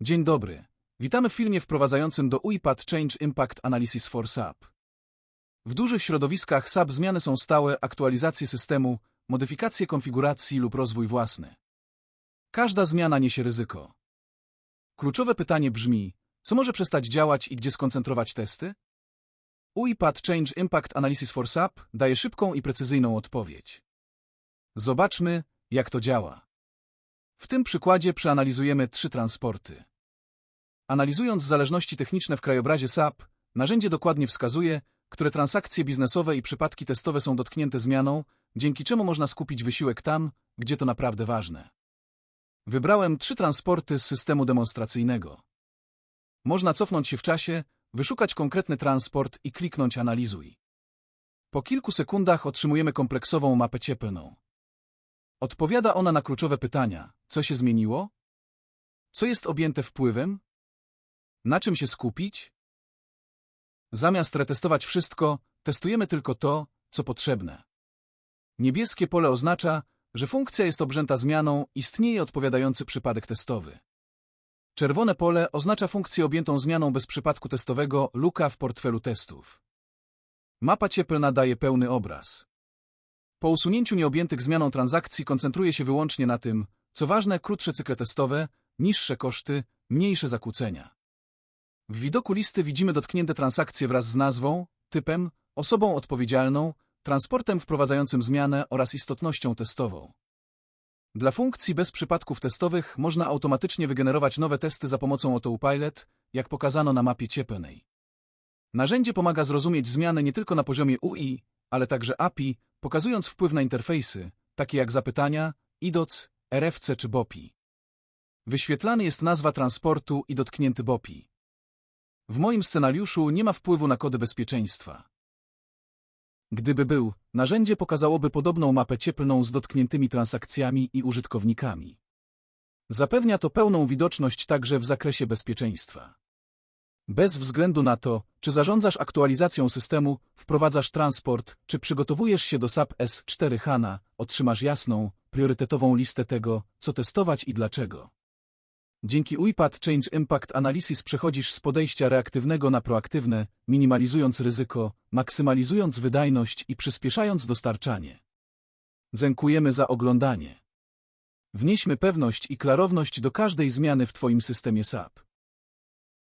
Dzień dobry. Witamy w filmie wprowadzającym do UiPath Change Impact Analysis for SAP. W dużych środowiskach SAP zmiany są stałe, aktualizacje systemu, modyfikacje konfiguracji lub rozwój własny. Każda zmiana niesie ryzyko. Kluczowe pytanie brzmi, co może przestać działać i gdzie skoncentrować testy? UiPath Change Impact Analysis for SAP daje szybką i precyzyjną odpowiedź. Zobaczmy, jak to działa. W tym przykładzie przeanalizujemy trzy transporty. Analizując zależności techniczne w krajobrazie SAP, narzędzie dokładnie wskazuje, które transakcje biznesowe i przypadki testowe są dotknięte zmianą, dzięki czemu można skupić wysiłek tam, gdzie to naprawdę ważne. Wybrałem trzy transporty z systemu demonstracyjnego. Można cofnąć się w czasie, wyszukać konkretny transport i kliknąć Analizuj. Po kilku sekundach otrzymujemy kompleksową mapę cieplną. Odpowiada ona na kluczowe pytania. Co się zmieniło? Co jest objęte wpływem? Na czym się skupić? Zamiast retestować wszystko, testujemy tylko to, co potrzebne. Niebieskie pole oznacza, że funkcja jest obrzęta zmianą, istnieje odpowiadający przypadek testowy. Czerwone pole oznacza funkcję objętą zmianą bez przypadku testowego luka w portfelu testów. Mapa cieplna daje pełny obraz. Po usunięciu nieobjętych zmianą transakcji koncentruje się wyłącznie na tym, co ważne, krótsze cykle testowe, niższe koszty, mniejsze zakłócenia. W widoku listy widzimy dotknięte transakcje wraz z nazwą, typem, osobą odpowiedzialną, transportem wprowadzającym zmianę oraz istotnością testową. Dla funkcji bez przypadków testowych można automatycznie wygenerować nowe testy za pomocą AutoPilot, jak pokazano na mapie cieplnej. Narzędzie pomaga zrozumieć zmiany nie tylko na poziomie UI, ale także API, pokazując wpływ na interfejsy, takie jak zapytania, IDOC, RFC czy BOPI. Wyświetlany jest nazwa transportu i dotknięty BOPI. W moim scenariuszu nie ma wpływu na kody bezpieczeństwa. Gdyby był, narzędzie pokazałoby podobną mapę cieplną z dotkniętymi transakcjami i użytkownikami. Zapewnia to pełną widoczność także w zakresie bezpieczeństwa. Bez względu na to, czy zarządzasz aktualizacją systemu, wprowadzasz transport, czy przygotowujesz się do SAP S4 HANA, otrzymasz jasną, priorytetową listę tego, co testować i dlaczego. Dzięki UiPath Change Impact Analysis przechodzisz z podejścia reaktywnego na proaktywne, minimalizując ryzyko, maksymalizując wydajność i przyspieszając dostarczanie. Dziękujemy za oglądanie. Wnieśmy pewność i klarowność do każdej zmiany w Twoim systemie SAP.